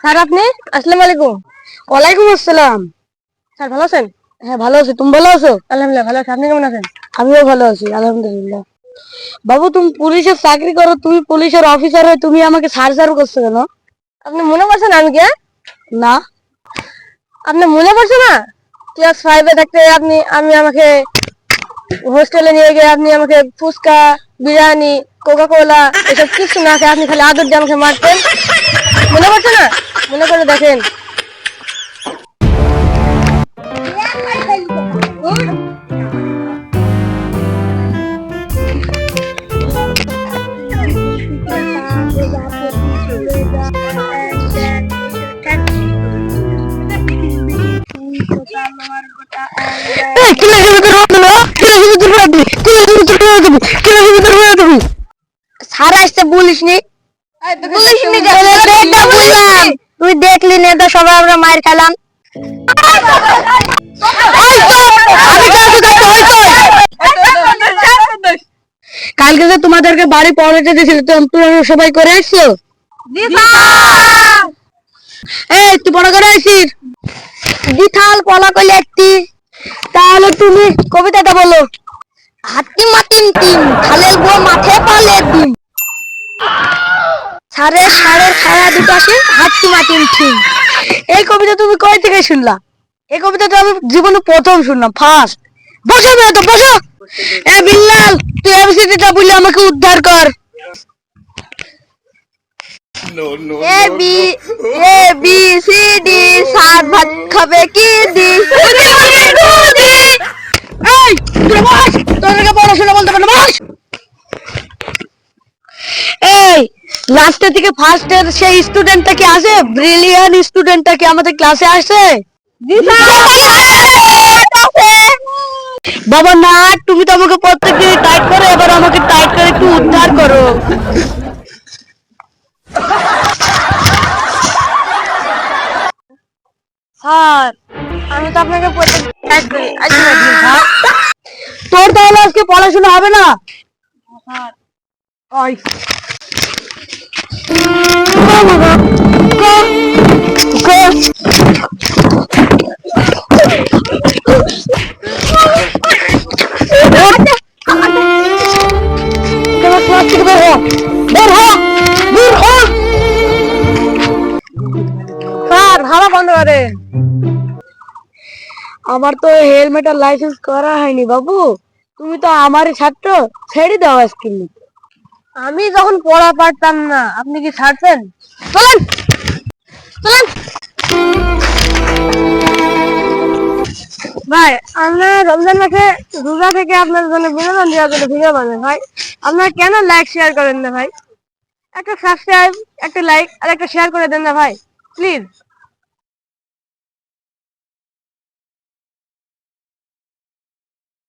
Sir আপনি? আসসালামু আলাইকুম। ওয়ালাইকুম আসসালাম। স্যার ভালো আছেন? হ্যাঁ ভালো আছি। তুমি ভালো আছো? আলহামদুলিল্লাহ ভালো আছি। আপনি কেমন আছেন? আমিও ভালো আছি আলহামদুলিল্লাহ। বাবু তুমি পুলিশের চাকরি করো তুমি পুলিশের অফিসার হয়ে তুমি আমাকে সার সার করছ কেন? আপনি মনে করছেন আমি কে? না। আপনি মনে করছে না? ক্লাস ফাইভে থাকতে আপনি আমি আমাকে হোস্টেলে নিয়ে গিয়ে আপনি আমাকে ফুচকা বিরিয়ানি কোকা কোলা এসব কিছু না খেয়ে আপনি খালি আদর দিয়ে আমাকে মারতেন? মনে করে দেখেন। সারা আসতে বলিস নি বলিস নি তুই দেখলি না তো সবাই আমরা মায়ের খেলাম। কালকে যে তোমাদেরকে বাড়ি পড়াতে দিয়েছিল তো তোমরা সবাই করে আসছো? এই তুই বড় করে আসিস দিথাল কলা কইলে একটি। তাহলে তুমি কবিতাটা বলো। হাতি মাতিম টিম খালের বউ মাঠে পালে ডিম মাতিম টিম এই কবিতা তুমি কই থেকে শুনলা? এই কবিতাটা আমি জীবনে প্রথম শুনলাম ফার্স্ট বসো বসো। এ বিল্লাল তুই এবিসিডিটা বলে আমাকে উদ্ধার কর। A B A B C D সাত ভাত খাবে কি দি? এই তোরা বস। তোদেরকে পড়াশোনা বলতে পারো বস এই লাস্টের থেকে ফার্স্টের সেই স্টুডেন্টটা কি আসে? ব্রিলিয়ান স্টুডেন্টটা কি আমাদের ক্লাসে আসে? বাবা না তুমি তো আমাকে প্রত্যেকদিন টাইট করো এবার আমাকে টাইট করে একটু উদ্ধার করো। স্যার আমি তো আপনাকে প্রত্যেক টাইট করি। না দিন, স্যার। তোর তাহলে আজকে পড়াশোনা হবে না? স্যার। আমার তো হেলমেট আর লাইসেন্স করা হয়নি বাবু। তুমি তো আমারই ছাত্র, ছেড়ে দাও আজকে। আমি যখন পড়া পারতাম না, আপনি কি ছাড়ছেন? চলেন! চলেন! ভাই আমরা রমজান মাসে রোজা থেকে আপনার জন্য বিনোদন দেওয়ার জন্য ভিডিও বানাই ভাই। আপনারা কেন লাইক শেয়ার করেন না, ভাই? একটা সাবস্ক্রাইব একটা লাইক আর একটা শেয়ার করে দেন না, ভাই। প্লিজ